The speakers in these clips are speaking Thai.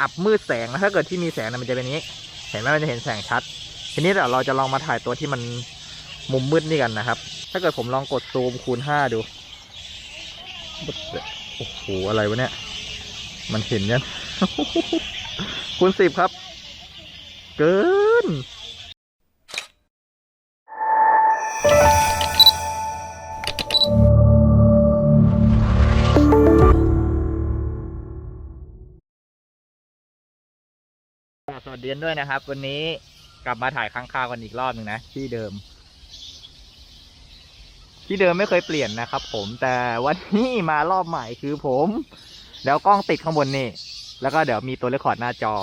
อับมืดแสงนะถ้าเกิดที่มีแสงนะมันจะเป็นนี้ เห็นไหมมันจะเห็นแสงชัด ทีนี้เดี๋ยวเราจะลองมาถ่ายตัวที่มันมุมมืดนี่กันนะครับ ถ้าเกิดผมลองกดซูมคูณห้าดูโอ้โหอะไรวะเนี่ย มันเห็นยังคูณสิบครับ เกิน วัสดีด้วยนะครับ วันนี้กลับมาถ่ายค้างคาวกันอีกรอบหนึ่งนะ ที่เดิม ที่เดิมไม่เคยเปลี่ยนนะครับ ผมแต่วันนี้มารอบใหม่คือผมเดี๋ยวกล้องติดข้างบนนี่ แล้วก็เดี๋ยวมีตัวเรคคอร์ดหน้าจอ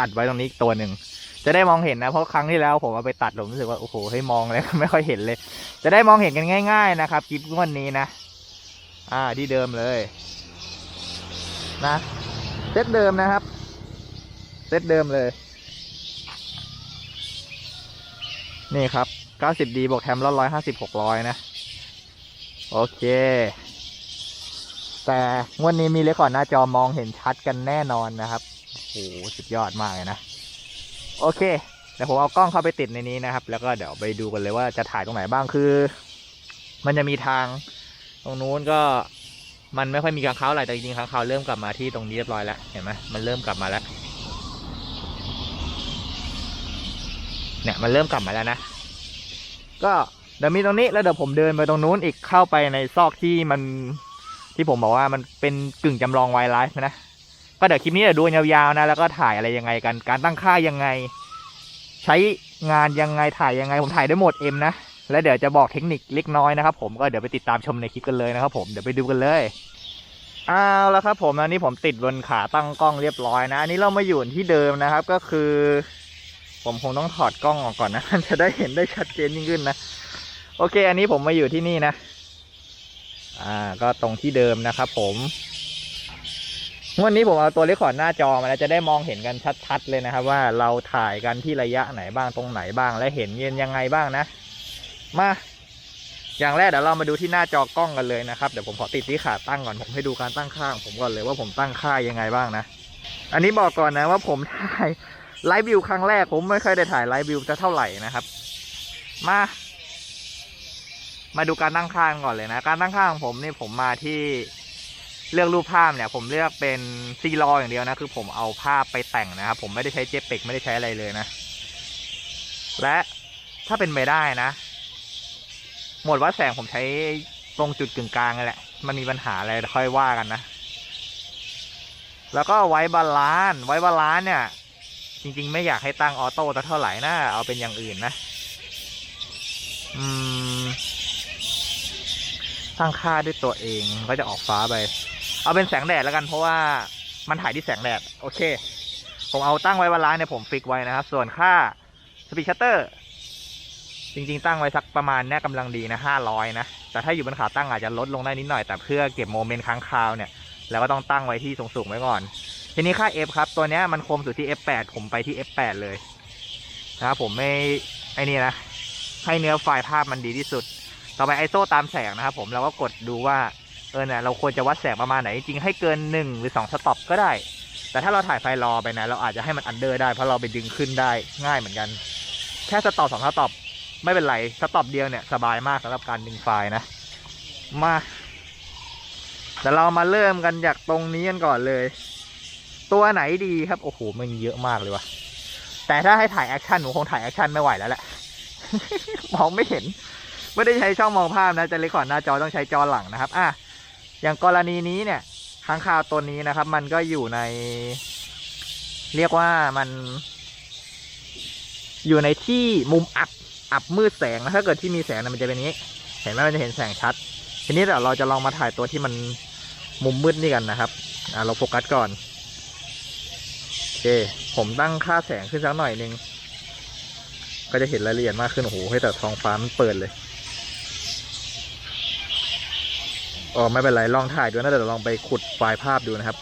อัดไว้ตรงนี้อีกตัวหนึ่งจะได้มองเห็นนะเพราะครั้งที่แล้วผมเอาไปตัดผมรู้สึกว่าโอ้โหให้มองเลยไม่ค่อยเห็นเลย จะได้มองเห็นกันง่าย ๆ นะครับคลิปวันนี้นะ อ่าที่เดิมเลย นะเซตเดิมนะครับ เซตเดิมเลย นี่ครับ 90D บวกแถมร้อยห้าสิบหกร้อยนะ โอเค แต่งวันนี้มีเลคคอร์ดหน้าจอมองเห็นชัดกันแน่นอนนะครับโอ้โหสุดยอดมากเลยนะ โอเคเดี๋ยวผมเอากล้องเข้าไปติดในนี้นะครับ แล้วก็เดี๋ยวไปดูกันเลยว่าจะถ่ายตรงไหนบ้างคือ มันจะมีทางตรงนู้นก็มันไม่ค่อยมีค้างเคาอะไรแต่จริงๆค้างเคาเริ่มกลับมาที่ตรงนี้เรียบร้อยแล้วเห็นไหมมันเริ่มกลับมาแล้ว เนี่ยมันเริ่มกลับมาแล้วนะ ก็เดี๋ยวมีตรงนี้แล้วเดี๋ยวผมเดินไปตรงนู้นอีกเข้าไปในซอกที่มันที่ผมบอกว่ามันเป็นกึ่งจำลองไวไลฟ์นะ ก็เดี๋ยวคลิปนี้เดี๋ยวดูยาวๆนะ แล้วก็ถ่ายอะไรยังไงกัน การตั้งค่ายังไง ใช้งานยังไงถ่ายยังไง ผมถ่ายได้หมดเอ็มนะ แล้วเดี๋ยวจะบอกเทคนิคเล็กน้อยนะครับผมก็เดี๋ยวไปติดตามชมในคลิปกันเลยนะครับผมเดี๋ยวไปดูกันเลยเอาแล้วครับผมอันนี้ผมติดบนขาตั้งกล้องเรียบร้อยนะอันนี้เรามาอยู่ที่เดิมนะครับ ก็คือ ผมคงต้องถอดกล้องออกก่อนนะมันจะได้เห็นได้ชัดเจนยิ่งขึ้นนะ โอเค อันนี้ผมมาอยู่ที่นี่นะ อ่า ก็ตรงที่เดิมนะครับผมวันนี้ผมเอาตัวเลคคอร์ดหน้าจอมาแล้วจะได้มองเห็นกันชัด ๆ เลยนะครับ ว่าเราถ่ายกันที่ระยะไหนบ้างตรงไหนบ้างและเห็นเย็นยังไงบ้างนะ มา อย่างแรกเดี๋ยวเรามาดูที่หน้าจอกล้องกันเลยนะครับเดี๋ยวผมขอติดที่ขาตั้งก่อนผมให้ดูการตั้งค่าของผมก่อนเลยว่าผมตั้งค่ายังไงบ้างนะ อันนี้บอกก่อนนะว่าผมถ่าย ไลฟ์วิวครั้งแรกผมไม่เคยได้ถ่ายไลฟ์วิวจะเท่าไหร่นะครับ มา มาดูการตั้งค่างก่อนเลยนะ การตั้งค่าของผมนี่ผมมาที่เลือกรูปภาพเนี่ย ผมเลือกเป็นซีรออย่างเดียวนะ คือผมเอาภาพไปแต่งนะครับ ผมไม่ได้ใช้เจเปกไม่ได้ใช้อะไรเลยนะ และถ้าเป็นไปได้นะ หมดวัดแสงผมใช้ตรงจุดกึ่งกลางนั่แหละ มันมีปัญหาอะไรค่อยว่ากันนะ แล้วก็ไว้บาลานซ์ไว้บาลานซ์เนี่ย จริง ๆ ไม่อยากให้ตั้งออโต้สักเท่าไหร่นะเอาเป็นอย่างอื่นนะ อืมตั้งค่าด้วยตัวเองก็จะออกฟ้าไป เอาเป็นแสงแดดแล้วกันเพราะว่ามันถ่ายที่แสงแดด โอเค ผมเอาตั้งไว้บาลานเนี่ยผมฟิกไว้นะครับ ส่วนค่าสปีดชัตเตอร์จริง ๆ ตั้งไว้สักประมาณเนี่ยกำลังดีนะห้าร้อยนะ แต่ถ้าอยู่บนขาตั้งอาจจะลดลงได้นิดหน่อยแต่เพื่อเก็บโมเมนต์ค้างคาวเนี่ยเราก็ต้องตั้งไว้ที่สูงๆไว้ก่อน ทีนี้ค่า F ครับ ตัวนี้มันคมสุดที่ F8 ผมไปที่ F8 เลยนะครับผมไม่ไอ้นี่นะ ให้เนื้อไฟล์ภาพมันดีที่สุด ต่อไป ISO ตามแสงนะครับผมเราก็กดดูว่าเออเนี่ยเราควรจะวัดแสงประมาณไหนจริงให้เกิน 1 หรือ 2 สต็อปก็ได้ แต่ถ้าเราถ่ายไฟล์รอไปนะ เราอาจจะให้มันอันเดอร์ได้เพราะเราไปดึงขึ้นได้ง่ายเหมือนกัน แค่สต็อปสองสต็อปไม่เป็นไรสต็อปเดียวเนี่ยสบายมากสำหรับการดึงไฟล์นะ มาแต่เรามาเริ่มกันจากตรงนี้กันก่อนเลย ตัวไหนดีครับ โอ้โหมันเยอะมากเลยวะแต่ถ้าให้ถ่ายแอคชั่นหนูคงถ่ายแอคชั่นไม่ไหวแล้วแหละ มองไม่เห็น ไม่ได้ใช้ช่องมองภาพนะจะเลคคอร์ดหน้าจอต้องใช้จอหลังนะครับ อะอย่างกรณีนี้เนี่ยค้างคาวตัวนี้นะครับ มันก็อยู่ใน เรียกว่ามัน อยู่ในที่มุมอับอับมืดแสงนะถ้าเกิดที่มีแสงนะมันจะเป็นนี้ เห็นไหมมันจะเห็นแสงชัด ทีนี้เดี๋ยวเราจะลองมาถ่ายตัวที่มันมุมมืดนี่กันนะครับ อะเราโฟกัสก่อน เค ผมตั้งค่าแสงขึ้นสักหน่อยหนึง ก็จะเห็นรายละเอียดมากขึ้น โอ้โห ให้แต่ท้องฟ้ามันเปิดเลยอ๋อไม่เป็นไร ลองถ่ายดูนะเดี๋ยวลองไปขุดไฟล์ภาพดูนะครับ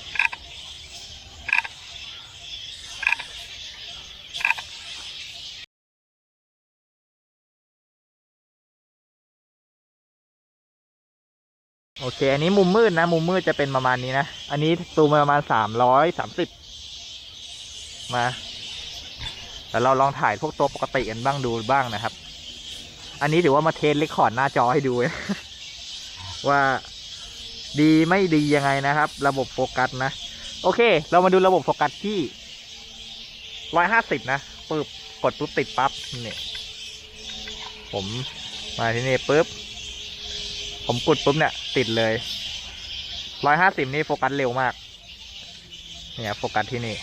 โอเค อันนี้มุมมืดนะ มุมมืดจะเป็นประมาณนี้นะ อันนี้ซูมประมาณสามร้อยสามสิบ มาแต่เราลองถ่ายพวกตัวปกติกันบ้างดูบ้างนะครับ อันนี้ถือว่ามาเทสเรคคอร์ดหน้าจอให้ดู ว่าดีไม่ดียังไงนะครับ ระบบโฟกัสนะ โอเค เรามาดูระบบโฟกัสที่ร้อยห้าสิบนะปึ๊บกดปุ๊บติดปั๊บเนี่ยผมมาที่นี่ปุ๊บผมกดปุ๊บเนี่ย ติดเลยร้อยห้าสิบนี่โฟกัสเร็วมาก เนี่ยโฟกัสที่นี่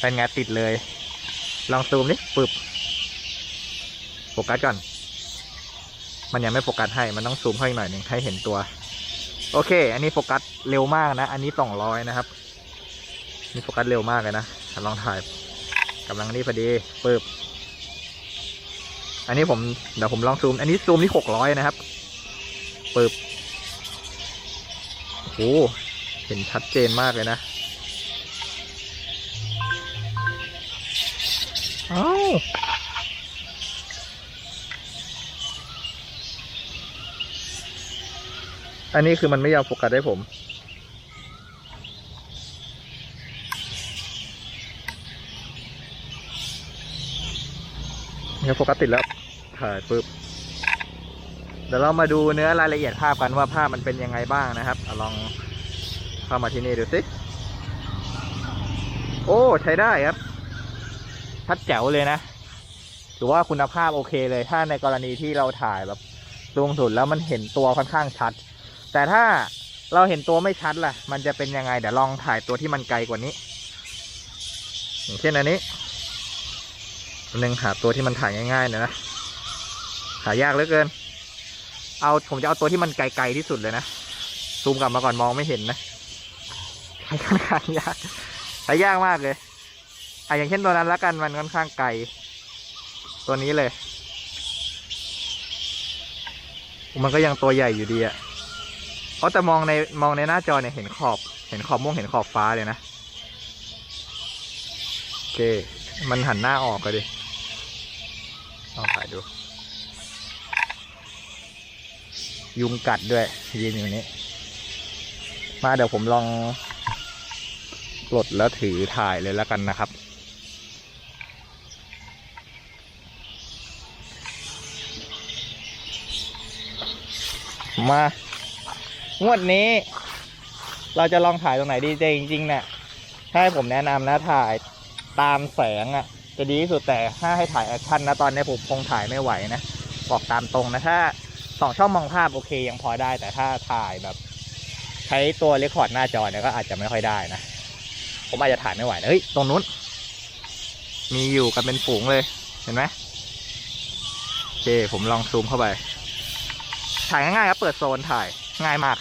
เป็นไงติดเลย ลองซูมดิปึบโฟกัสก่อน มันยังไม่โฟกัสให้ มันต้องซูมเข้หน่อยหนึ่งให้เห็นตัว โอเค อันนี้โฟกัสเร็วมากนะ อันนี้สองร้อยนะครับ นี่โฟกัสเร็วมากเลยนะ ลองถ่ายกำลังนี่พอดีปึบอันนี้ผมเดี๋ยวผมลองซูม อันนี้ซูมที่หกร้อยนะครับปึบโอ้เห็นชัดเจนมากเลยนะ อันนี้คือมันไม่ยอมโฟกัสให้ผม เนี่ยโฟกัสติดแล้ว ถ่ายปุ๊บ เดี๋ยวเรามาดูเนื้อรายละเอียดภาพกันว่าภาพมันเป็นยังไงบ้างนะครับเอาลองเข้ามาที่นี่ดูสิ โอ้ ใช้ได้ครับชัดแจ๋วเลยนะถือว่าคุณภาพโอเคเลย ถ้าในกรณีที่เราถ่ายแบบตรงสุดแล้วมันเห็นตัวค่อนข้างชัด แต่ถ้าเราเห็นตัวไม่ชัดล่ะ มันจะเป็นยังไง เดี๋ยวลองถ่ายตัวที่มันไกลกว่านี้ อย่างเช่นอันนี้หนึ่งหาตัวที่มันถ่ายง่ายๆหน่อยนะ หายากเหลือเกิน เอาผมจะเอาตัวที่มันไกลๆที่สุดเลยนะ ซูมกลับมาก่อนมองไม่เห็นนะใช้ค่อนข้างยากใช้ยากมากเลยอะอย่างเช่นตัวนั้นแล้วกันมันค่อนข้างไกล ตัวนี้เลย มันก็ยังตัวใหญ่อยู่ดีอะ เพราแต่มองในมองในหน้าจอเนี่ยเห็นขอบ เห็นขอบม่วงเห็นขอบฟ้าเลยนะโอเค มันหันหน้าออกก็ดิลองถ่ายดู ยุงกัดด้วยยืนอยู่นี้ มาเดี๋ยวผมลองปลดแล้วถือถ่ายเลยแล้วกันนะครับมา งวดนี้ เราจะลองถ่ายตรงไหนดีเจจริงๆเนี่ยถ้าให้ผมแนะนำนะถ่ายตามแสงอะ่ะ จะดีที่สุดแต่ถ้าให้ถ่ายแอคชั่นนะตอนนี้ผมคงถ่ายไม่ไหวนะบอกตามตรงนะถ้าสองช่องมองภาพโอเคยังพอได้ แต่ถ้าถ่ายแบบ ใช้ตัวเรคคอร์ดหน้าจอเนี่ยก็อาจจะไม่ค่อยได้นะผมอาจจะถ่ายไม่ไหวนะเฮ้ยตรงนู้น มีอยู่กันเป็นฝูงเลย เห็นไหมโอเคผมลองซูมเข้าไป ถ่ายง่ายๆครับเปิดโซนถ่าย ง่ายมาก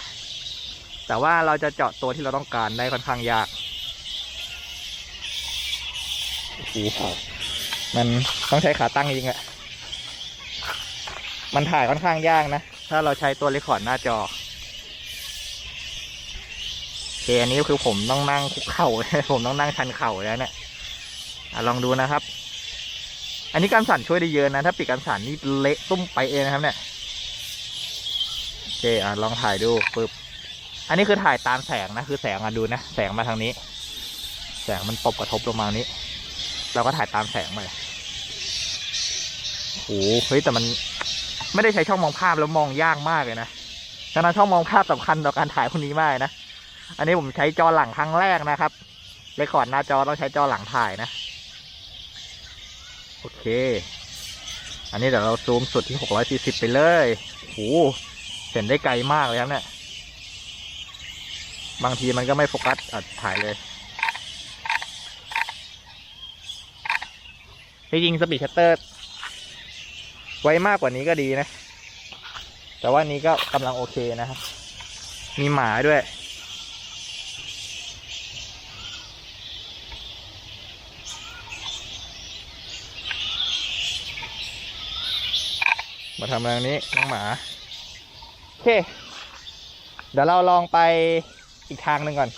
แต่ว่าเราจะเจาะตัวที่เราต้องการได้ค่อนข้างยากโอ้โหมันต้องใช้ขาตั้งจริงอะมันถ่ายค่อนข้างยากนะ ถ้าเราใช้ตัวเรคคอร์ดหน้าจอโอเคอันนี้คือผมต้องนั่งคุกเข่าผมต้องนั่งชันเข่าแล้วเนี่ยอะลองดูนะครับ อันนี้การสั่นช่วยได้เยอะนะ ถ้าปิดการสั่นนี่เละตุ้มไปเองนะครับเนี่ย เคอะลองถ่ายดูปึ๊บอันนี้คือถ่ายตามแสงนะคือแสงอะดูนะแสงมาทางนี้ แสงมันตบกระทบลงมานี้ เราก็ถ่ายตามแสงไปโอ้โหเฮ้ยแต่มันไม่ได้ใช้ช่องมองภาพแล้วมองยากมากเลยนะฉะนั้นช่องมองภาพสำคัญต่อการถ่ายพวกนี้มากนะอันนี้ผมใช้จอหลังครั้งแรกนะครับเรคคอร์ดหน้าจอต้องใช้จอหลังถ่ายนะโอเค อันนี้เดี๋ยวเราซูมสุดที่ 640 ไปเลยโอ้โห เห็นได้ไกลมากเลยครับเนี่ย บางทีมันก็ไม่โฟกัสอัดถ่ายเลยที่จริงสปีดชัตเตอร์ ไว้มากกว่านี้ก็ดีนะ แต่ว่านี้ก็กำลังโอเคนะครับ มีหมาด้วย มาทำอะไรงนี้น้องหมา เค เดี๋ยวเราลองไปอีกทางหนึ่งก่อน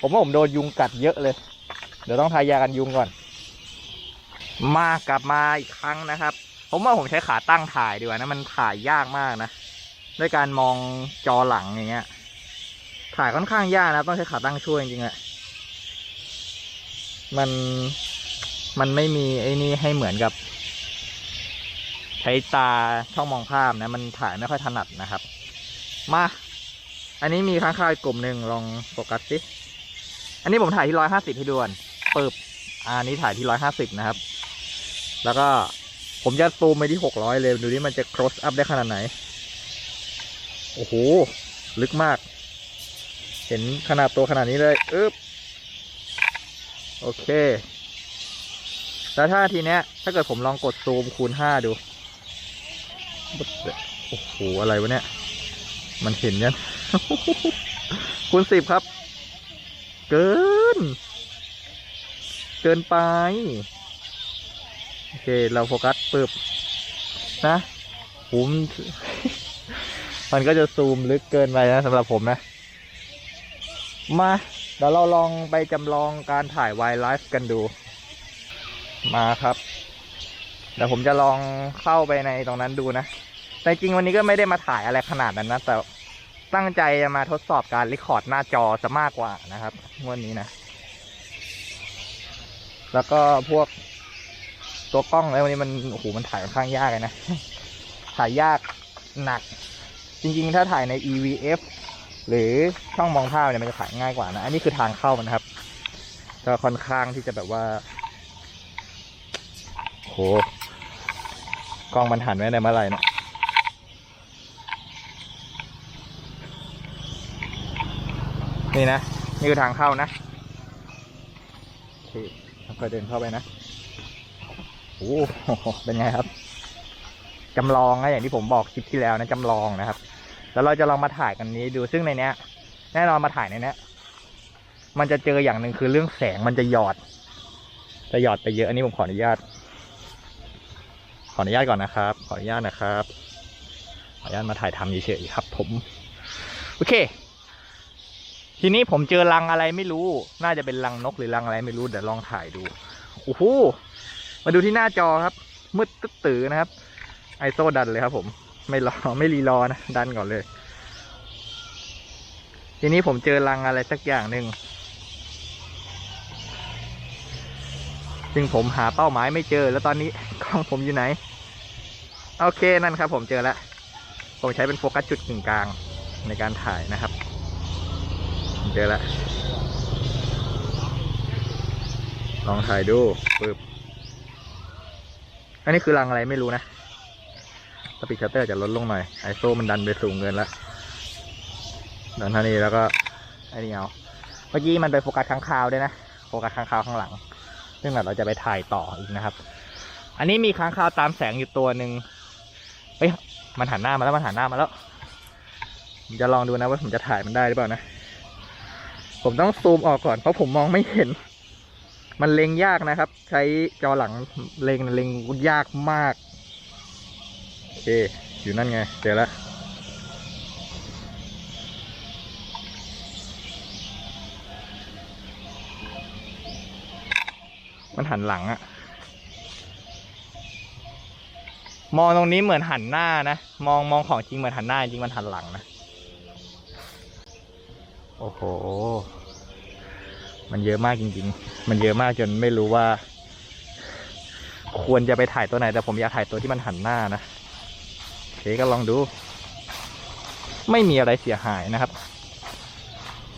ผมว่าผมโดนยุงกัดเยอะเลย เดี๋ยวต้องทายากันยุงก่อน มากลับมาอีกครั้งนะครับ ผมว่าผมใช้ขาตั้งถ่ายดีกว่านะ มันถ่ายยากมากนะ ด้วยการมองจอหลังอย่างเงี้ย ถ่ายค่อนข้างยากนะ ต้องใช้ขาตั้งช่วยจริงๆอะมัน มันไม่มีไอ้นี่ให้เหมือนกับ ใช้ตาช่องมองภาพนะ มันถ่ายไม่ค่อยถนัดนะครับ มา อันนี้มีข้างคาวอีกกลุ่มหนึ่งลองโฟกัสสิ อันนี้ผมถ่ายที่ร้อยห้าสิบให้ด่วนเปิบอันนี้ถ่ายที่ร้อยห้าสิบนะครับ แล้วก็ผมจะซูมไปที่หกร้อยเลย ดูนี่มันจะ close up ได้ขนาดไหน โอ้โห ลึกมาก เห็นขนาดตัวขนาดนี้เลยอึ๊บโอเค แล้วถ้าทีเนี้ย ถ้าเกิดผมลองกดซูมคูณห้าดู โอ้โห อะไรวะเนี่ย มันเห็นยังคูณสิบครับ เกิน เกินไป โอเค เราโฟกัสปึบนะผมมันก็จะซูมลึกเกินไปนะสำหรับผมนะ มาเดี๋ยวเราลองไปจำลองการถ่ายไวไลฟ์กันดู มาครับเดี๋ยวผมจะลองเข้าไปในตรงนั้นดูนะ แต่จริงวันนี้ก็ไม่ได้มาถ่ายอะไรขนาดนั้นนะ แต่ตั้งใจจะมาทดสอบการรีคอร์ดหน้าจอจะมากกว่านะครับงวันนี้นะ แล้วก็พวกตัวกล้องอะไรวันนี้มันโอ้โหมันถ่ายค่อนข้างยากเลยนะ ถ่ายยากหนัก จริงๆ ถ้าถ่ายใน EVF หรือช่องมองภาพเนี่ยมันจะถ่ายง่ายกว่านะ อันนี้คือทางเข้ามันครับก็ค่อนข้างที่จะแบบว่าโหกล้องมันหันไว้ในเมื่อไหร่เนะ นี่นะ นี่คือทางเข้านะโอเคแล้วก็เดินเข้าไปนะโอ้โหเป็นไงครับจำลองนะอย่างที่ผมบอกคลิปที่แล้วนะจำลองนะครับ แล้วเราจะลองมาถ่ายกันนี้ดูซึ่งในเนี้ย แน่นอนมาถ่ายในเนี้ย มันจะเจออย่างหนึ่งคือเรื่องแสงมันจะหยอด จะหยอดไปเยอะอันนี้ผมขออนุญาต ขออนุญาตก่อนนะครับ ขออนุญาตนะครับ ขออนุญาตมาถ่ายทำเฉยๆครับ ผม โอเค ทีนี้ผมเจอรังอะไรไม่รู้ น่าจะเป็นรังนกหรือรังอะไรไม่รู้ เดี๋ยวลองถ่ายดู โอ้โห มาดูที่หน้าจอครับ มืดตึ๊ดตือนะครับ ไอโซดันเลยครับ ผม ไม่รอ ไม่รีรอนะ ดันก่อนเลย ทีนี้ผมเจอรังอะไรสักอย่างหนึ่งซึ่งผมหาเป้าหมายไม่เจอ แล้วตอนนี้กล้องผมอยู่ไหน โอเคนั่นครับ ผมเจอแล้ว ผมใช้เป็นโฟกัสจุดกึ่งกลางในการถ่ายนะครับ เจอแล้วลองถ่ายดูปึ๊บอันนี้คือรังอะไรไม่รู้นะสปีดชัตเตอร์จะลดลงหน่อย ไอโซมันดันไปสูงเกินแล้วดันเท่านี้แล้วก็ไอ้นี่เอาเมื่อกี้มันไปโฟกัสข้างคาวด้วยนะ โฟกัสข้างคาวข้างหลัง ซึ่งเราจะไปถ่ายต่ออีกนะครับ อันนี้มีค้างคาวตามแสงอยู่ตัวหนึ่งเฮ้ย มันหันหน้ามาแล้ว มันหันหน้ามาแล้ว ผมจะลองดูนะว่าผมจะถ่ายมันได้หรือเปล่านะ ผมต้องซูมออกก่อนเพราะผมมองไม่เห็น มันเล็งยากนะครับ ใช้จอหลังเล็งเล็งยากมาก โอเค อยู่นั่นไง เจอแล้วมันหันหลังอะมองตรงนี้เหมือนหันหน้านะ มองมองของจริงเหมือนหันหน้าจริงมันหันหลังนะ โอ้โห มันเยอะมากจริง ๆ มันเยอะมากจนไม่รู้ว่า ควรจะไปถ่ายตัวไหน แต่ผมอยากถ่ายตัวที่มันหันหน้านะโอเคก็ลองดู ไม่มีอะไรเสียหายนะครับ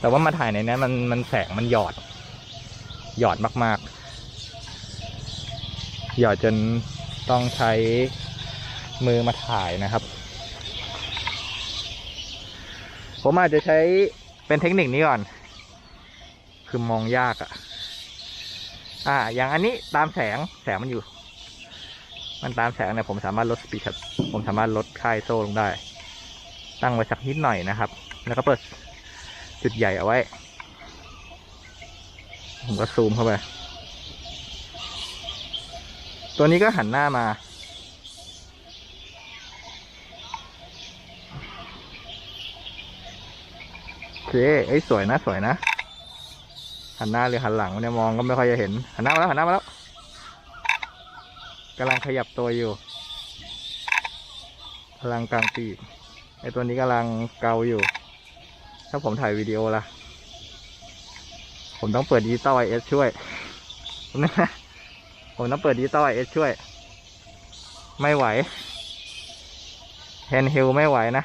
แต่ว่ามาถ่ายในนี้มันมันแสงมันหยอด หยอดมากๆ หยอดจนต้องใช้มือมาถ่ายนะครับ ผมอาจจะใช้ เป็นเทคนิคนี้ก่อน คือมองยากอะ่ะ อ่า อย่างอันนี้ตามแสงแสงมันอยู่ มันตามแสงเนี่ยผมสามารถลดสปีดผมสามารถลดค่ายโซ่ลงได้ ตั้งไว้สักนิดหน่อยนะครับ แล้วก็เปิดจุดใหญ่เอาไว้ ผมก็ซูมเข้าไป ตัวนี้ก็หันหน้ามา เคเอ้ยสวยนะสวยนะ หันหน้าหรือหันหลังเนี่ยมองก็ไม่ค่อยจะเห็น หันหน้ามาแล้วหันหน้ามาแล้วกำลังขยับตัวอยู่กำลังกลางปีกไอตัวนี้กำลังเกาอยู่ ถ้าผมถ่ายวิดีโอละผมต้องเปิดดิจิตอลไอเอสช่วยผมนะผมต้องเปิดดิจิตอลเอสช่วย ไม่ไหวแฮนด์เฮลไม่ไหวนะ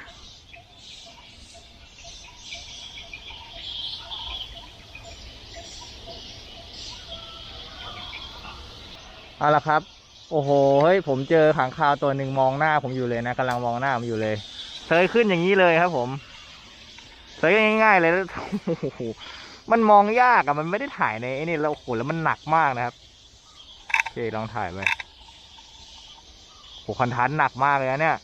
เอาละครับ โอ้โห เฮ้ย ผมเจอขังคาวตัวหนึ่งมองหน้าผมอยู่เลยนะกำลังมองหน้าผมอยู่เลยเซยขึ้นอย่างนี้เลยครับผมเซยง่าย ๆ เลยแล้วโอ้โหมันมองยากอะมันไม่ได้ถ่ายในไอ้นี่แล้วโอ้โหแล้วมันหนักมากนะครับโอเคลองถ่ายไปโหคอนทัสต์หนักมากเลยนะเนี่ย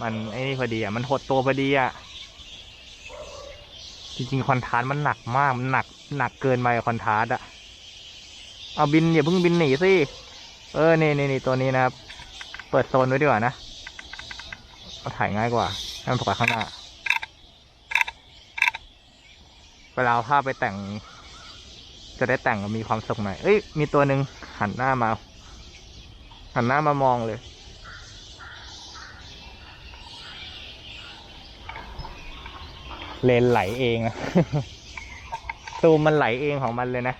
มันไอ้นี่พอดีอะมันหดตัวพอดีอะจริงๆคอนทัสต์มันหนักมาก มันหนัก หนักเกินไปคอนทัสต์อะ เอาบินอย่าเพิ่งบินหนีสิเออนี่นี่นี่ตัวนี้นะครับ เปิดโซนไว้ดีกว่านะเอาถ่ายง่ายกว่าให้มันปล่อยข้างหน้าเวลาภาพไปแต่ง จะได้แต่งมีความสุขหน่อยเอ้ยมีตัวหนึ่งหันหน้ามา หันหน้ามามองเลยเลนไหลเองอะซูมมันไหลเองของมันเลยนะ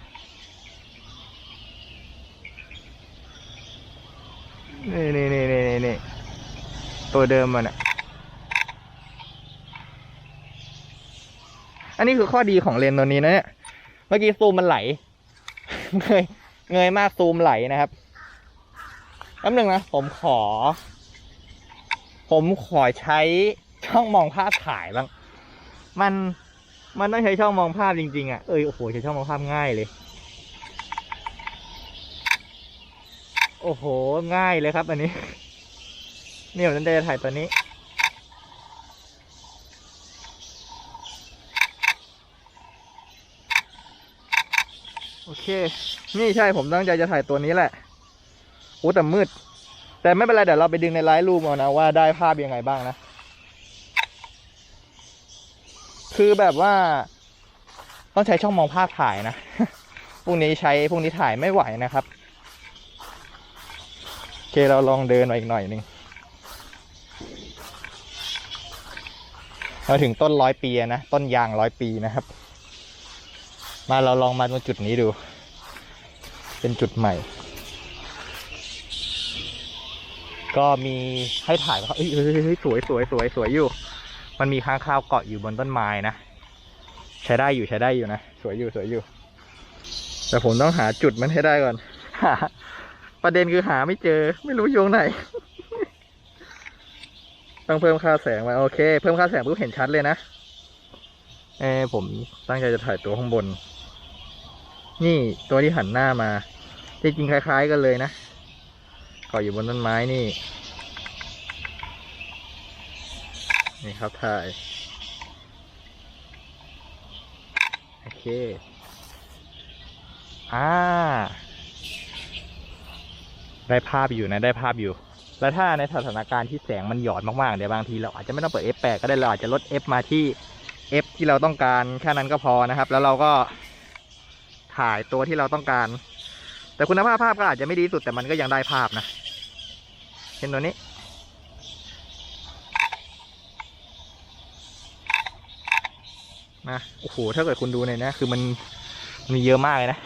นี่นี่นี่นี่นี่นี่ตัวเดิมมันอะ อันนี้คือข้อดีของเลนส์ตัวนี้นะเนี่ย เมื่อกี้ซูมมันไหล เงย เงยมากซูมไหลนะครับแป๊บหนึงนะ ผมขอ ผมขอใช้ช่องมองภาพถ่ายบ้าง มัน มันต้องใช้ช่องมองภาพจริงๆอะ เอยโอ้โห ใช้ช่องมองภาพง่ายเลย โอ้โห ง่ายเลยครับ อันนี้นี่ผมจะถ่ายตัวนี้ โอเค นี่ใช่ผมตั้งใจจะถ่ายตัวนี้แหละโอ้แต่มืด แต่ไม่เป็นไร เดี๋ยวเราไปดึงในไลฟ์รูมเอานะ ว่าได้ภาพยังไงบ้างนะ คือแบบว่า ต้องใช้ช่องมองภาพถ่ายนะพรุ่งนี้ใช้พรุ่งนี้ถ่ายไม่ไหวนะครับ เคเราลองเดินมาอีกหน่อยหนึ่งมาถึงต้นร้อยปีนะ ต้นยางร้อยปีนะครับ มาเราลองมาตรงจุดนี้ดู เป็นจุดใหม่ ก็มีให้ถ่ายว่าเอ้ยเอ้ยสวยสวยสวยสวยอยู่ มันมีค้างคาวเกาะอยู่บนต้นไม้นะ ใช้ได้อยู่ใช้ได้อยู่นะ สวยอยู่สวยอยู่ แต่ผมต้องหาจุดมันให้ได้ก่อน ประเด็นคือหาไม่เจอ ไม่รู้โยงไหน ต้องเพิ่มค่าแสงมาโอเค เพิ่มค่าแสงปุ๊บเห็นชัดเลยนะเออผมตั้งใจจะถ่ายตัวข้างบน นี่ตัวที่หันหน้ามาจริงๆคล้าย ๆ กันเลยนะเกาะอยู่บนต้นไม้นี่ นี่ครับถ่ายโอเค อ่า ได้ภาพอยู่นะได้ภาพอยู่ แล้วถ้าในสถานการณ์ที่แสงมันหยอดมากๆเดี๋ยวบางทีเราอาจจะไม่ต้องเปิด F8 ก็ได้เราอาจจะลด F มาที่ F ที่เราต้องการแค่นั้นก็พอนะครับ แล้วเราก็ถ่ายตัวที่เราต้องการ แต่คุณภาพภาพก็อาจจะไม่ดีสุดแต่มันก็ยังได้ภาพนะเห็นตัวนี้นะโอ้โหถ้าเกิดคุณดูในนี้คือมันมีเยอะมากเลยนะ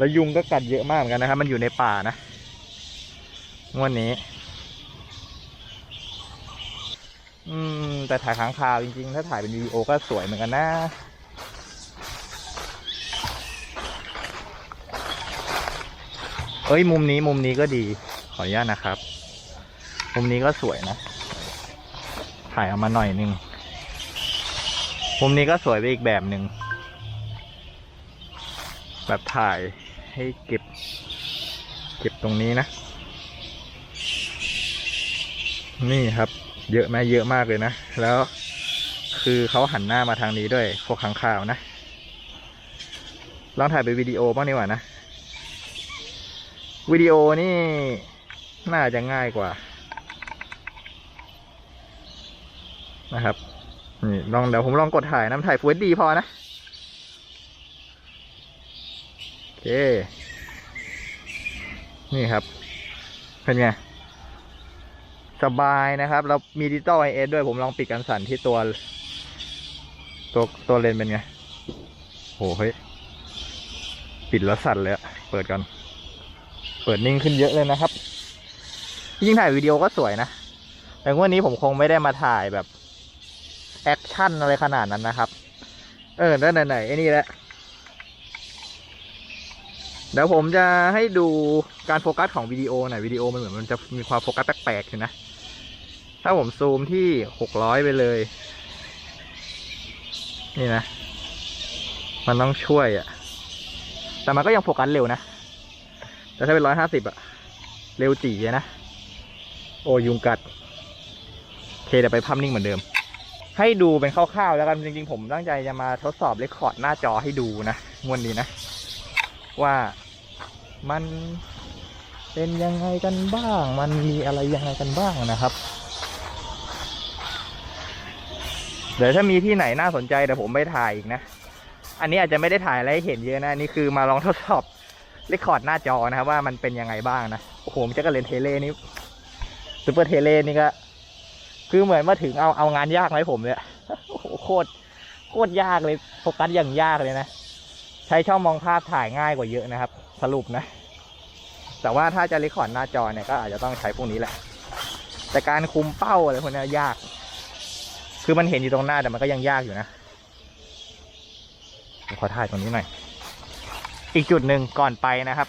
แล้วยุงก็กัดเยอะมากเหมือนกันนะครับ มันอยู่ในป่านะงวดนี้ อืม แต่ถ่ายค้างคาวจริงๆ ถ้าถ่ายเป็นวิดีโอก็สวยเหมือนกันนะเอ้ยมุมนี้มุมนี้ก็ดี ขออนุญาตนะครับ มุมนี้ก็สวยนะ ถ่ายเอามาหน่อยนึง มุมนี้ก็สวยไปอีกแบบหนึ่งแบบถ่าย ให้เก็บ เก็บตรงนี้นะ นี่ครับ เยอะไหมเยอะมากเลยนะ แล้วคือเขาหันหน้ามาทางนี้ด้วยพวกข้างข่าวนะ ลองถ่ายเป็นวิดีโอบ้างดีกว่านะ วิดีโอนี่น่าจะง่ายกว่า นะครับนี่ลองเดี๋ยวผมลองกดถ่ายน้ำถ่ายฟูดดีพอนะ โอ เค นี่ครับ เป็นไง สบายนะครับ เรามีดิจิตอลไอเอสด้วยผมลองปิดกันสั่นที่ตัว ตัวตัวเลนเป็นไงโหเฮ้ย ปิดแล้วสั่นเลยอะเปิดกันเปิดนิ่งขึ้นเยอะเลยนะครับยิ่งถ่ายวิดีโอก็สวยนะ แต่วันนี้ผมคงไม่ได้มาถ่ายแบบ แอคชั่นอะไรขนาดนั้นนะครับ เออนั่นไหนๆไอ้นี่แหละ เดี๋ยวผมจะให้ดูการโฟกัสของวิดีโอหน่อยวิดีโอมันเหมือนมันจะมีความโฟกัสแปลกๆอยู่นะ ถ้าผมซูมที่หกร้อยไปเลย นี่นะ มันต้องช่วยอะ่ะ แต่มันก็ยังโฟกัสเร็วนะ แต่ถ้าเป็นร้อยห้าสิบอะเร็วจีเลยนะ โอ้ยุงกัดเคเดี๋ยวไปภาพนิ่งเหมือนเดิม ให้ดูเป็นคร่าวๆแล้วกันจริงๆ ผมตั้งใจจะมาทดสอบเรคคอร์ดหน้าจอให้ดูนะงวดนี้นะ ว่า มันเป็นยังไงกันบ้าง มันมีอะไรยังไงกันบ้างนะครับ เดี๋ยวถ้ามีที่ไหนน่าสนใจเดี๋ยวผมไปถ่ายอีกนะ อันนี้อาจจะไม่ได้ถ่ายอะไรให้เห็นเยอะนะอันนี่คือมาลองทดสอบเรคคอร์ดหน้าจอนะครับว่ามันเป็นยังไงบ้างนะ โอ้โหมันจะกระเลนเทเลนี่ซูเปอร์เทเลนี่ก็ คือเหมือนมาถึงเอาเอางานยากมาให้ผมเลยอะโอ้โหโคตรโคตรยากเลยโฟกัสอย่างยากเลยนะ ใช้ช่องมองภาพถ่ายง่ายกว่าเยอะนะครับ สรุปนะ แต่ว่าถ้าจะรีคอร์ดหน้าจอเนี่ยก็อาจจะต้องใช้พวกนี้แหละ แต่การคุมเป้าอะไรพวกนี้ยาก คือมันเห็นอยู่ตรงหน้าแต่มันก็ยังยากอยู่นะขอถ่ายตรงนี้หน่อย อีกจุดหนึ่งก่อนไปนะครับ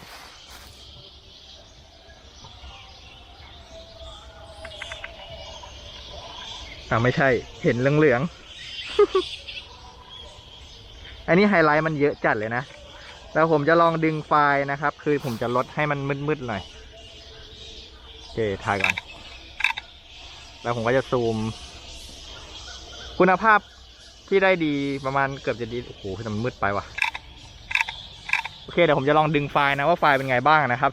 อ่าไม่ใช่ เห็นเหลืองๆ อันนี้ไฮไลท์มันเยอะจัดเลยนะ แล้วผมจะลองดึงไฟล์นะครับ คือผมจะลดให้มันมืดๆหน่อยโอเคถ่ายก่อนแล้วผมก็จะซูม คุณภาพที่ได้ดีประมาณเกือบจะดีโอ้โหมันมืดไปว่ะโอเคเดี๋ยวผมจะลองดึงไฟล์นะว่าไฟล์เป็นไงบ้างนะครับ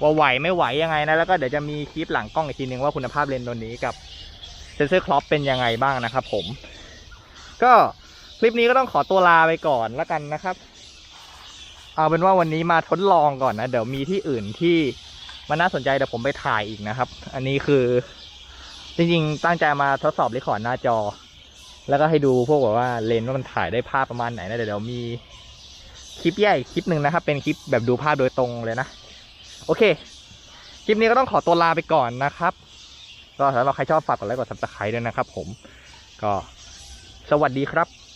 ว่าไหวไม่ไหวยังไงนะแล้วก็เดี๋ยวจะมีคลิปหลังกล้องอีกทีนึงว่าคุณภาพเลนส์ตัวนี้กับเซนเซอร์ครอปเป็นยังไงบ้างนะครับผม ก็คลิปนี้ก็ต้องขอตัวลาไปก่อนแล้วกันนะครับ เอาเป็นว่าวันนี้มาทดลองก่อนนะ เดี๋ยวมีที่อื่นที่มันน่าสนใจเดี๋ยวผมไปถ่ายอีกนะครับ อันนี้คือ จริงๆ ตั้งใจมาทดสอบรีคอร์ดหน้าจอ แล้วก็ให้ดูพวกแบบว่าเลนส์ว่ามันถ่ายได้ภาพประมาณไหนนะเดี๋ยวมีคลิปแยกอีกคลิปหนึ่งนะครับ เป็นคลิปแบบดูภาพโดยตรงเลยนะ โอเค คลิปนี้ก็ต้องขอตัวลาไปก่อนนะครับ ก็สำหรับใครชอบฝากกดไลค์กดซับสไครต์ด้วยนะครับ ผม ก็สวัสดีครับ